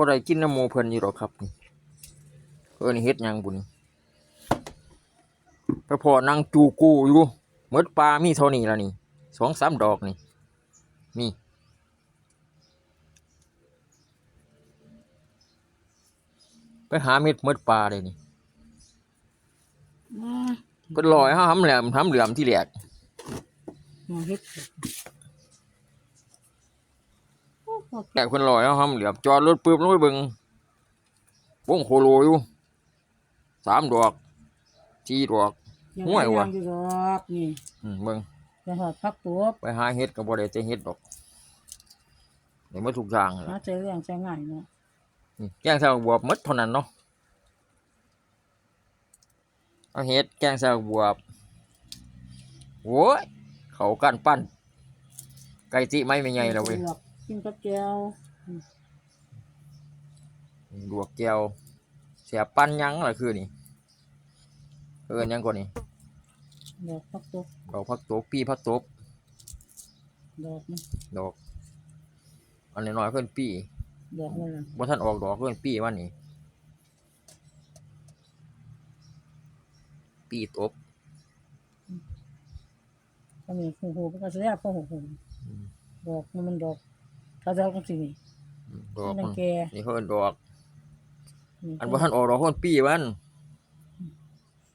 อได้กินน้ำหมูเพิ่นอยู่หรอกครับนี่เพิ่นเฮ็ดหยังบุญไปพอนั่งจูกูอยู่หมดปลามีเท่านี้แล้วนี่สองสามดอกนี่นี่ไปหาเม็ดหมดปลาเลยนี่อ่าเพิ่นลอยเฮาหำแหลมหำเหลือมที่แหลกมาเฮ็ดโอ้โห แหลกเพิ่นลอยเฮาหำเหลือมจอดรถปึ๊บลงไปเบิ่งวงโคโลอยู่สามดอกสี่ดอกยังห่วยว่ะยังอยู่ดอกนี่อืมเบิ่งไปหอดพักตัวไปหาเฮ็ดก็บ่ได้แต่เฮ็ดดอกได้หมาทุกอย่างนั่นหาล่ะใจเรื่องใจง่ายเนาะนี่แกงใส่บวบหมดเท่านั้นเนาะเอาเฮ็ดแกงใส่บวบโว้ยเขากันปั้นไก่จิไม่ไม่ใหญ่แล้วเว้ยลว กกินกับแก้วลวกแก้วเสียปั้นหยังล่ะคือนี่เอิ้นหยังก่อนนี่ดอกพักตัวดอกผักตบปีผักตบดอกนี่ดอก อันน้อยๆเพิ่นปีดอกมันละบ่ทันออกดอกเพิ่นปีวันนี้ปีตบก็มีหูหูมันก็แซ่บพอหูหูดอกมันมันดอก ถ้าดอกก็สินี่ดอกนังแกนี่เพิ่นดอกนี่อันบ่ทันออกดอกเพิ่นปีวัน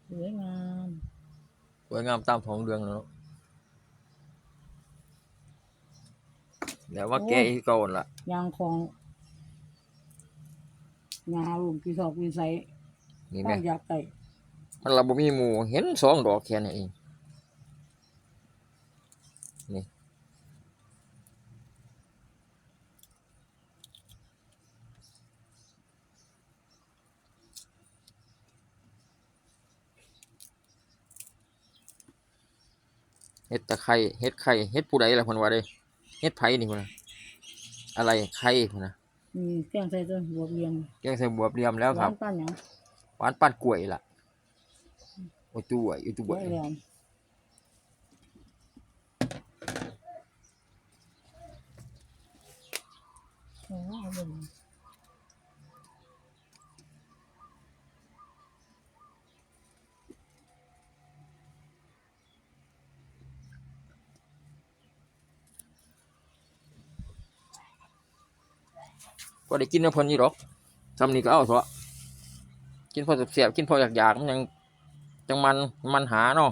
สวยงามสวยงามตามท้องเรื่องแล้วเนาะแล้วว่าแกอีกเก่าหั่นล่ะยางของงาลุมกี่ศอกกี่ไสนี่ต้แม่องอยากไก่มันเราบ่มีหมู่เห็นสองดอกแค่นั้นเองนี่ เฮ็ดตะไคร้เฮ็ดไข่เฮ็ดผู้ใดล่ะเพิ่นว่าเด้เฮ็ดไผนี่พุ่นน่ะอะไรไข่พุ่นน่ะมีแกงใส่ต้นหัวเรียงแกงใส่บวบเรียมแล้วครับานป้านหยังหวานปั้นกล้วยล่ะโอ้ตู้อะอยู่ตู้หัวอะเรียงโอ้เอาเบิ่ง ก็ได้กินน้ำพิ่นอยู่ดอกทำนี่ก็เอาเถอะกินพอเสียบกินพออยากๆมันยังจังมันมันหาเนาะ